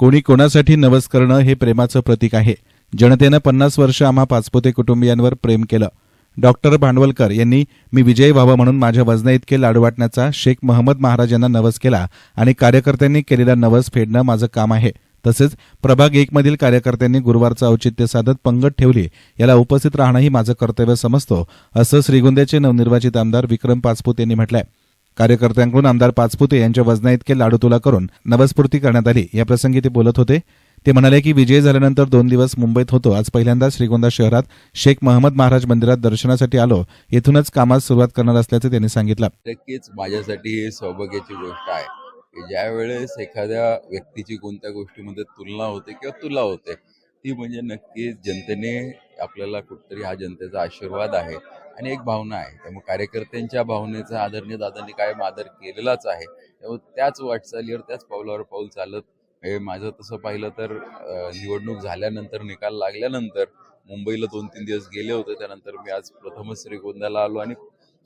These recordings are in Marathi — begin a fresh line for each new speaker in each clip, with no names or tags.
कोणी कोणासाठी नवस करणं हे प्रेमाचं प्रतीक आहे. जनतेनं पन्नास वर्ष आम्हा पाचपोते कुटुंबियांवर प्रेम केलं. डॉक्टर भांडवलकर यांनी मी विजयी व्हावं म्हणून माझ्या वजना इतके लाडू वाटण्याचा शेख महम्मद महाराज यांना नवस केला आणि कार्यकर्त्यांनी केलेला नवस फेडणं माझं काम आहे. तसेच प्रभाग एक मधील कार्यकर्त्यांनी गुरुवारचं औचित्य साधत पंगत ठेवली. याला उपस्थित राहणंही माझं कर्तव्य समजतो असं श्रीगोंद्याचे नवनिर्वाचित आमदार विक्रम पाचपूत यांनी म्हटलंय. कार्यकर्त्यांकडून आमदार पाचपुते यांच्या वजना इतके लाडू तुला करून नवस्फूर्ती करण्यात आली. याप्रसंगी ते बोलत होते. ते म्हणाले की विजय झाल्यानंतर दोन दिवस मुंबईत होतो. आज पहिल्यांदा श्रीगोंदा शहरात शेख महम्मद महाराज मंदिरात दर्शनासाठी आलो. येथूनच कामास सुरुवात करणार असल्याचं त्यांनी सांगितलं.
नक्कीच माझ्यासाठी ही सौभाग्याची गोष्ट आहे की ज्या वेळेस एखाद्या व्यक्तीची कोणत्या गोष्टीमध्ये तुलना होते किंवा तुला होते ती म्हणजे नक्कीच जनतेने आपल्याला कुठतरी हा जनतेचा आशीर्वाद आहे. आणि एक भावना आहे. त्यामुळे कार्यकर्त्यांच्या भावनेचा आदरणीय दादांनी कायम आदर केलेलाच आहे. त्यामुळे त्याच वाटचालीवर त्याच पावलावर पाऊल चालत हे माझं तसं पाहिलं तर निवडणूक झाल्यानंतर निकाल लागल्यानंतर मुंबईला दोन तीन दिवस गेले होते. त्यानंतर मी आज प्रथमच श्रीगोंद्याला आलो आणि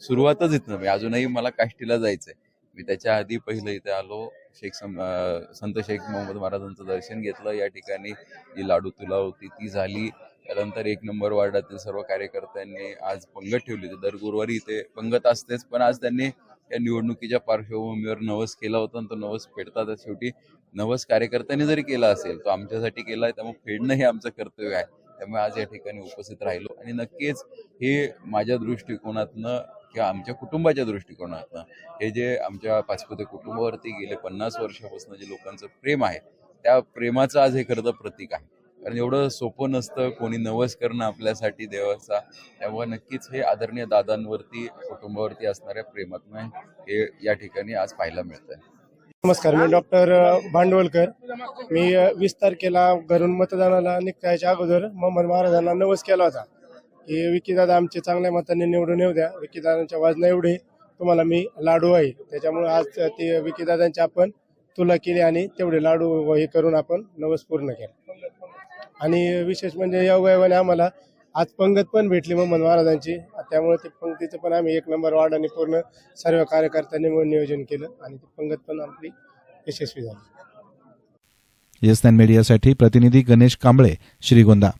सुरुवातच इथनं मी अजूनही मला काष्टीला जायचंय. मी त्याच्या आधी पहिलं इथे आलो. शेख सम संत शेख मोहम्मद महाराजांचं दर्शन घेतलं. या ठिकाणी जी लाडू तुला होती ती झाली. त्यानंतर एक नंबर वार्डातील सर्व कार्यकर्त्यांनी आज पंगत ठेवली होती. दर गुरुवारी इथे पंगत असतेच पण आज त्यांनी या निवडणुकीच्या पार्श्वभूमीवर नवस केला होता आणि तो नवस फेडतात शेवटी. नवस कार्यकर्त्यांनी जरी केला असेल तो आमच्यासाठी केला आहे त्यामुळे फेडणं हे आमचं कर्तव्य आहे. त्यामुळे आज या ठिकाणी उपस्थित राहिलो. आणि नक्कीच हे माझ्या दृष्टिकोनातनं किंवा आमच्या कुटुंबाच्या दृष्टिकोनातनं हे जे आमच्या पाचपुते कुटुंबावरती गेले पन्नास वर्षापासून जे लोकांचं प्रेम आहे त्या प्रेमाचं आज हे खरं तर प्रतीक आहे. कारण एवढं सोपं नसतं कोणी नवस करणं आपल्यासाठी देवाचा. त्यामुळे नक्कीच हे आदरणीय दादांवरती कुटुंबावरती असणाऱ्या प्रेमात्मय हे या ठिकाणी आज पाहायला मिळतंय.
नमस्कार मी डॉक्टर भांडवलकर. मी वीस तारखेला घरून मतदानाला निघायच्या अगोदर मोहम्मद महाराजांना नवस केला होता. की विकीदादा आमचे चांगल्या मताने निवडून येऊ द्या. विकीदादांच्या वाजना एवढे तुम्हाला मी लाडू आहे. त्याच्यामुळे आज ते विकीदादांची आपण तुला केली आणि तेवढे लाडू हे करून आपण नवस पूर्ण केला. आणि विशेष म्हणजे योगायोगाने आम्हाला आज पंगत पण भेटली मोहम्मद महाराजांची. त्यामुळे ते पंक्तीचं पण आम्ही एक नंबर वार्ड आणि पूर्ण सर्व कार्यकर्त्यांनी मिळून नियोजन केलं आणि ती पंगत पण आपली यशस्वी झाली.
येस मीडियासाठी प्रतिनिधी गणेश कांबळे श्रीगोंदा.